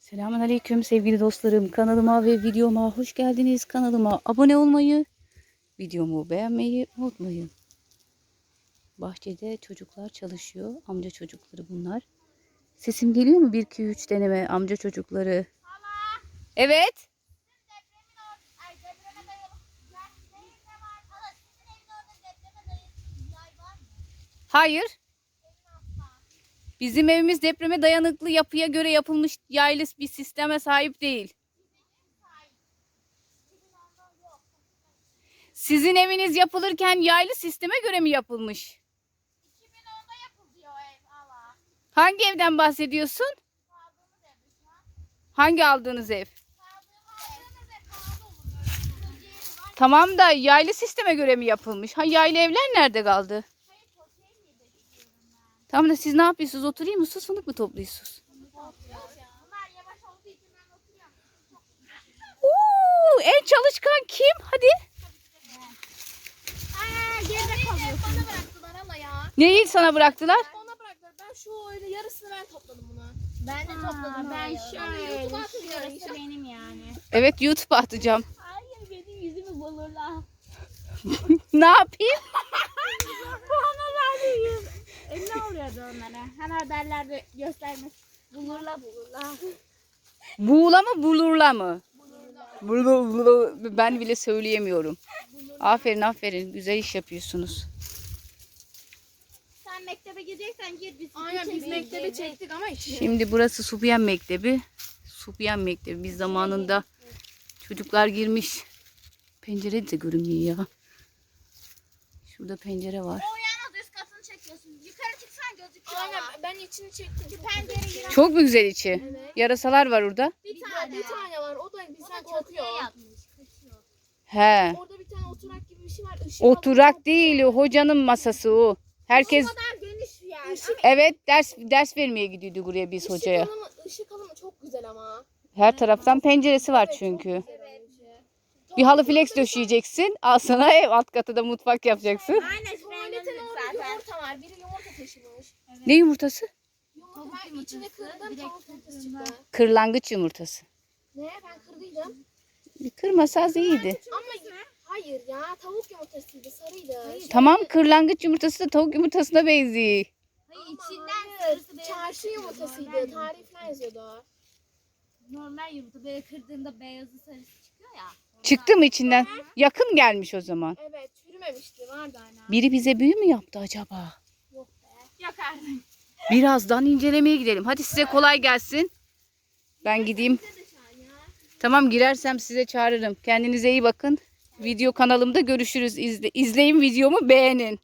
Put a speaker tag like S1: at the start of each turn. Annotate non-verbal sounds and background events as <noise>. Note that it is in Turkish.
S1: Selamun Aleyküm sevgili dostlarım. Kanalıma ve videoma hoş geldiniz. Kanalıma abone olmayı, videomu beğenmeyi unutmayın. Bahçede çocuklar çalışıyor. Amca çocukları bunlar. Sesim geliyor mu? 1 2 3 deneme amca çocukları. Evet.
S2: evin orada depreme dayalı bir yay var mı?
S1: Hayır.
S2: Evin asla.
S1: Bizim evimiz depreme dayanıklı yapıya göre yapılmış yaylı bir sisteme sahip değil. Sizin eviniz yapılırken yaylı sisteme göre mi yapılmış?
S2: 2010'da yapıldı o ev hala.
S1: Hangi evden bahsediyorsun? Hangi aldığınız ev? Tamam da yaylı sisteme göre mi yapılmış? Ha yaylı evler nerede kaldı?
S2: Hayır Türkiye'yi niye bekliyorum ben?
S1: Tamam da siz ne yapıyorsunuz? Oturayım mı? Sus fındık mı topluyorsunuz? Oo, en çalışkan kim? Hadi.
S2: Aa geride kalıyorsun. Bana bıraktılar hala ya.
S1: Neyi sana bıraktılar?
S3: Ona bıraktılar. Ben şu öyle yarısını ben topladım bunu.
S2: Ben de topladım.
S3: ben
S2: şöyle.
S3: Atıyorum.
S2: Şurası benim yani.
S1: Evet YouTube'a atacağım.
S2: Hayır benim yüzümü bulurlar. <laughs>
S1: Ne yapayım?
S2: Haberlerde göstermesi. Bulurlar bulurlar.
S1: Buğula mı bulurla mı? Bulu, bulu. Ben bile söyleyemiyorum. Aferin aferin. Güzel iş yapıyorsunuz.
S2: Sen mektebe gideceksen gir biz.
S3: Aynen biz mektebe çektik ama hiç.
S1: Şimdi burası Subyan Mektebi. Subyan Mektebi. Biz zamanında çocuklar girmiş. Pencere de görünmüyor ya. Şurada pencere var.
S2: O yana üst katını çekiyorsun. Yukarı çıksan gözüküyor.
S3: Aynen ben içini çektim.
S2: Pencere giren
S1: Çok mu güzel içi? Yarasalar var orada.
S3: Bir tane, bir tane var. O da bizden korkuyor.
S1: He.
S3: Orada bir tane oturak gibi bir şey var. Işık
S1: Oturak değil o hocanın masası o. Herkes
S2: O kadar geniş bir yer.
S1: evet ders ders vermeye gidiyordu buraya biz hocaya.
S3: Işık alımı, ışık alımı çok güzel ama.
S1: Her taraftan penceresi var çünkü.
S2: Evet.
S1: Bir halı flex döşeyeceksin. Al sana ev alt katı da mutfak yapacaksın.
S2: Aynen
S3: Tuvaletin orada yumurta var. Biri yumurta taşımış.
S1: Ne yumurtası?
S3: Kırdım. Tavuk yumurtası çıktı.
S1: Kırlangıç yumurtası.
S3: Ne? Ben kırdıydım.
S1: Bir kırmasa az iyiydi.
S3: Ama hayır ya tavuk yumurtasıydı sarıydı.
S1: Tamam kırlangıç yumurtası da tavuk yumurtasına benziyor.
S2: Hayır içinden
S3: Hayır,
S2: sarısı beyaz.
S3: çarşı yumurtasıydı. Tarih falan yazıyordu.
S2: Normal yumurta böyle kırdığında beyazı sarısı çıkıyor ya.
S1: Çıktı mı içinden? Yakın gelmiş o zaman.
S3: Evet çürümemişti vardı hala.
S1: Biri bize büyü mü yaptı acaba? Birazdan incelemeye gidelim. Hadi size kolay gelsin. Ben gideyim. Tamam girersem size çağırırım. Kendinize iyi bakın. Video kanalımda görüşürüz. İzle, izleyin videomu beğenin.